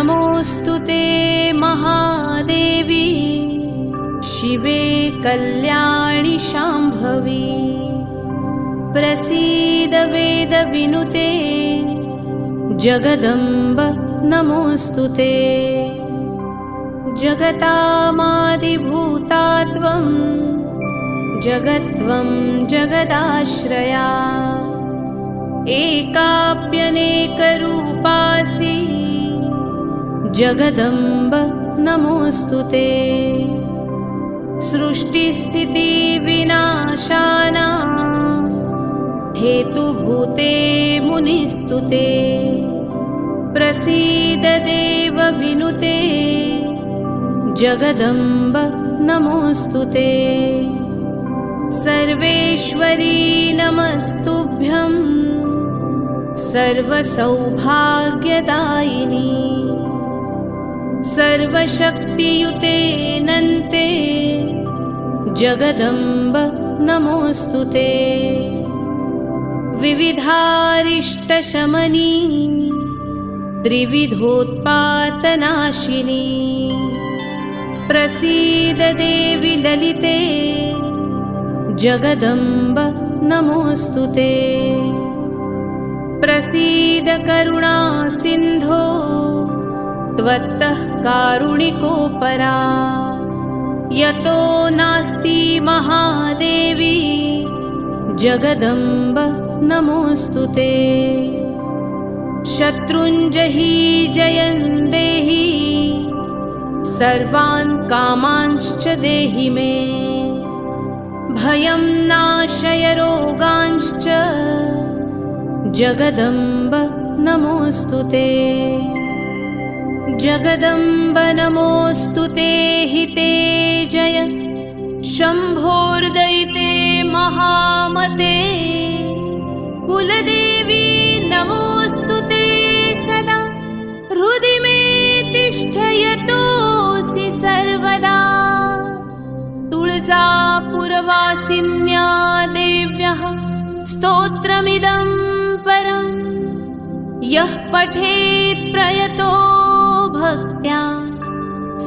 नमोऽस्तु ते महादेवी। शिवे कल्याणि शाम्भवी। प्रसीद वेदविनुते जगदम्ब नमोऽस्तु ते। जगतामादिभूता त्वं जगत्वं जगदाश्रया। एकाप्यनेकरूपासि जगदम्ब नमोऽस्तु ते। सृष्टिस्थितिविनाशाना हेतुभूते मुनिस्तुते प्रसीददेवविनुते जगदम्ब नमोऽस्तु ते। सर्वेश्वरी नमस्तुभ्यं सर्वसौभाग्यदायिनी सर्वशक्तियुते नन्ते जगदम्ब नमोऽस्तु ते। विविधारिष्टशमनी त्रिविधोत्पातनाशिनी। प्रसीददेवि ललिते। जगदम्ब नमोऽस्तु ते। प्रसीदकरुणासिन्धो त्वत्तः कारुणिकोपरा। यतो नास्ति महादेवी जगदम्ब नमोऽस्तु ते। शत्रुञ्जहि जयन् देहि सर्वान् कामांश्च देहि मे। भयं नाशय रोगांश्च जगदम्ब नमोऽस्तु ते जगदम्ब नमोऽस्तु ते हि ते जय। शम्भोर्दयिते महामते। कुलदेवी नमोऽस्तु ते सदा। हृदि मे तिष्ठयतोऽसि सर्वदा। तुळजापुरवासिन्या देव्यः स्तोत्रमिदं परम्। यः पठेत् प्रयतो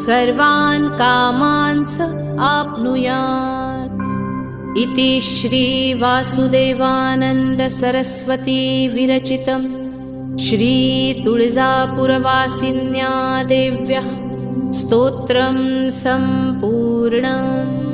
सर्वान् कामान् स आप्नुयात्। इति श्रीवासुदेवानन्दसरस्वती विरचितं श्रीतुळजापुरवासिन्या देव्यः स्तोत्रं सम्पूर्णम्